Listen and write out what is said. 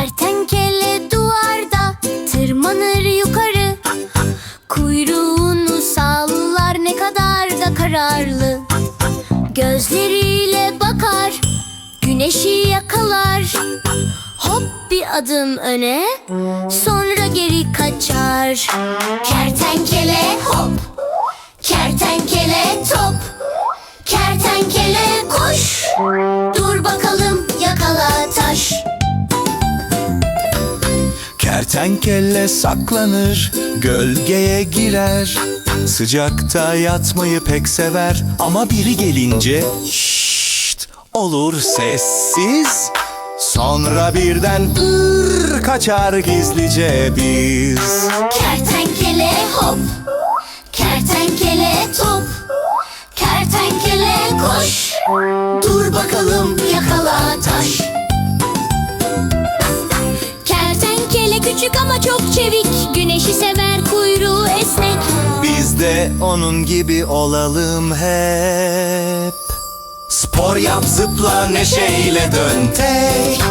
Kertenkele duvarda tırmanır yukarı. Kuyruğunu sallar ne kadar da kararlı. Gözleriyle bakar güneşi yakalar. Hop bir adım öne sonra geri kaçar. Kertenkele Kertenkele saklanır, gölgeye girer. Sıcakta yatmayı pek sever ama biri gelince şşt olur sessiz. Sonra birden ır kaçar gizlice biz. Kertenkele hop Kertenkele top Kertenkele koş Dur bakalım yakala taş çevik Güneşi sever kuyruğu esnek Biz de onun gibi olalım hep. Spor yap zıpla neşeyle dön tek